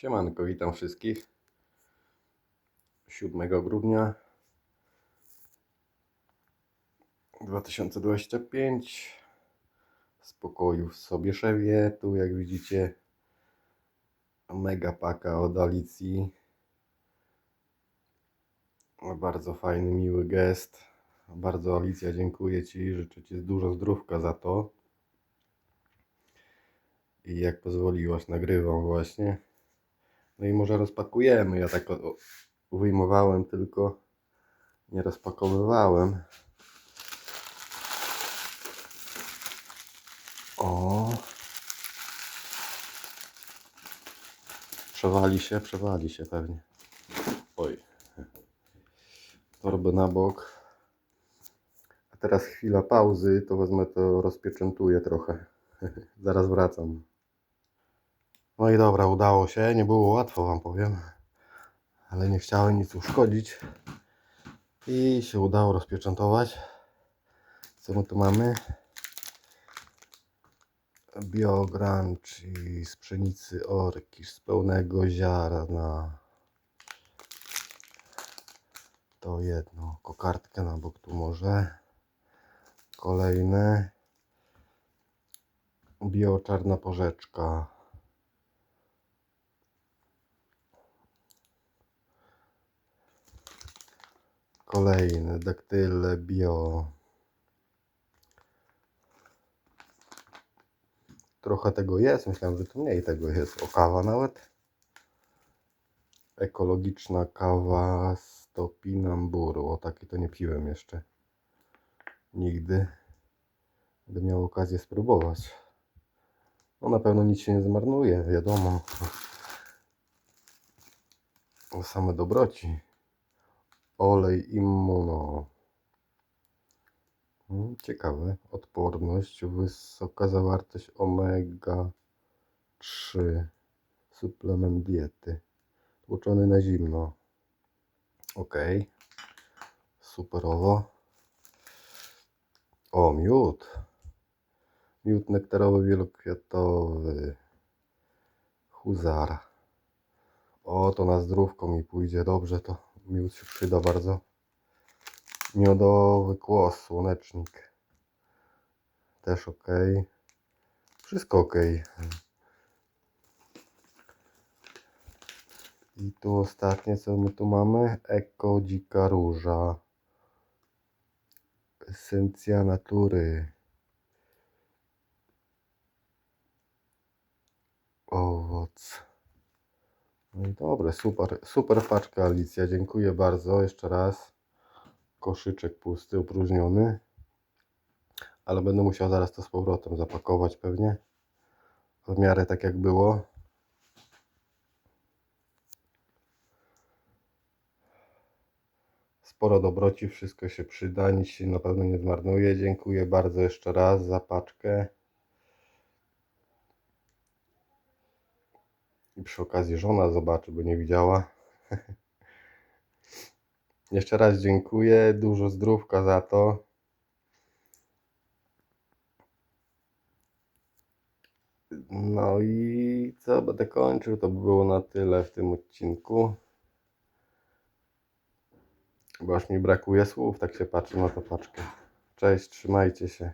Siemanko, witam wszystkich. 7 grudnia 2025 w spokoju w Sobieszewie. Tu jak widzicie mega paka od Alicji. Bardzo fajny, miły gest. Bardzo Alicja dziękuję Ci, życzę Ci dużo zdrówka za to. I jak pozwoliłaś, nagrywam właśnie. No i może rozpakujemy. Ja tak wyjmowałem tylko, nie rozpakowywałem. O. Przewali się, przewali się pewnie. Oj. Torby na bok. A teraz chwila pauzy, to wezmę to, rozpieczętuję trochę. Zaraz wracam. No i dobra, udało się. Nie było łatwo, Wam powiem. Ale nie chciałem nic uszkodzić. I się udało rozpieczętować. Co my tu mamy? Biogranci z pszenicy orkisz z pełnego ziarna. To jedno. Kokardkę na bok tu może. Kolejne. Bio czarna porzeczka. Kolejny daktyle bio. Trochę tego jest, myślałem, że tu mniej tego jest. O kawa nawet. Ekologiczna kawa z topinamburu. O taki to nie piłem jeszcze. Nigdy. Będę miał okazję spróbować. No na pewno nic się nie zmarnuje, wiadomo. O same dobroci. Olej immuno. Mm, Ciekawe. Odporność, wysoka zawartość omega 3. Suplement diety. Tłoczony na zimno. Ok. Superowo. O, miód. Miód nektarowy wielokwiatowy. Huzar. O, to na zdrówko mi pójdzie dobrze, to miód się przyda bardzo. Miodowy kłos, słonecznik. Też ok. Wszystko ok. I tu ostatnie, co my tu mamy? Eko dzika róża. Esencja natury. Owoc. No i dobre, super, super paczka Alicja, dziękuję bardzo jeszcze raz. Koszyczek pusty, opróżniony. Ale będę musiał zaraz to z powrotem zapakować pewnie. W miarę tak jak było. Sporo dobroci, wszystko się przyda, nic się na pewno nie zmarnuje. Dziękuję bardzo jeszcze raz za paczkę. I przy okazji żona zobaczy, bo nie widziała. Jeszcze raz dziękuję. Dużo zdrówka za to. No i co, będę kończył. To by było na tyle w tym odcinku. Bo aż mi brakuje słów, tak się patrzę na tą paczkę. Cześć, trzymajcie się.